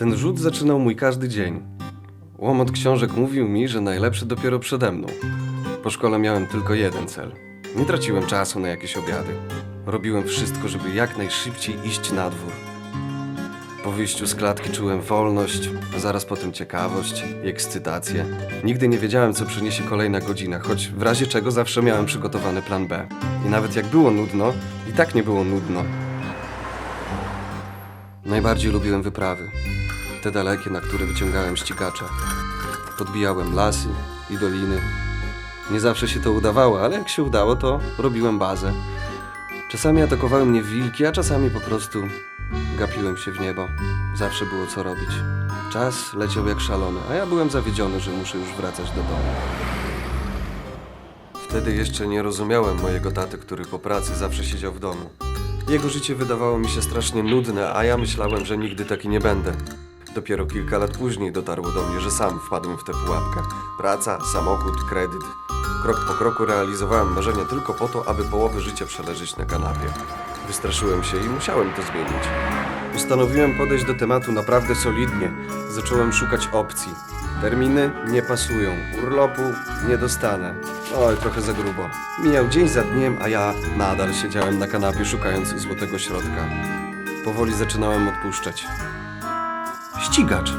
Ten rzut zaczynał mój każdy dzień. Łomot książek mówił mi, że najlepszy dopiero przede mną. Po szkole miałem tylko jeden cel. Nie traciłem czasu na jakieś obiady. Robiłem wszystko, żeby jak najszybciej iść na dwór. Po wyjściu z klatki czułem wolność, a zaraz potem ciekawość i ekscytację. Nigdy nie wiedziałem, co przyniesie kolejna godzina, choć w razie czego zawsze miałem przygotowany plan B. I nawet jak było nudno, i tak nie było nudno. Najbardziej lubiłem wyprawy. Te dalekie, na które wyciągałem ścigacza. Podbijałem lasy i doliny. Nie zawsze się to udawało, ale jak się udało, to robiłem bazę. Czasami atakowały mnie wilki, a czasami po prostu gapiłem się w niebo. Zawsze było co robić. Czas leciał jak szalony, a ja byłem zawiedziony, że muszę już wracać do domu. Wtedy jeszcze nie rozumiałem mojego taty, który po pracy zawsze siedział w domu. Jego życie wydawało mi się strasznie nudne, a ja myślałem, że nigdy taki nie będę. Dopiero kilka lat później dotarło do mnie, że sam wpadłem w tę pułapkę. Praca, samochód, kredyt. Krok po kroku realizowałem marzenia tylko po to, aby połowę życia przeleżeć na kanapie. Wystraszyłem się i musiałem to zmienić. Postanowiłem podejść do tematu naprawdę solidnie. Zacząłem szukać opcji. Terminy nie pasują, urlopu nie dostanę. Oj, trochę za grubo. Mijał dzień za dniem, a ja nadal siedziałem na kanapie szukając złotego środka. Powoli zaczynałem odpuszczać. Ścigacz.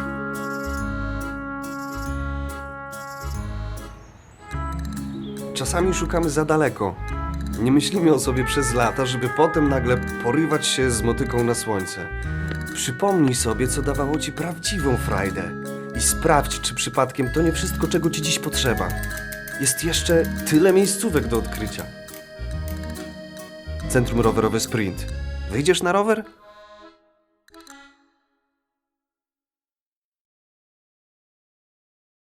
Czasami szukamy za daleko. Nie myślimy o sobie przez lata, żeby potem nagle porywać się z motyką na słońce. Przypomnij sobie, co dawało ci prawdziwą frajdę i sprawdź, czy przypadkiem to nie wszystko, czego ci dziś potrzeba. Jest jeszcze tyle miejscówek do odkrycia. Centrum rowerowe Sprint. Wyjdziesz na rower?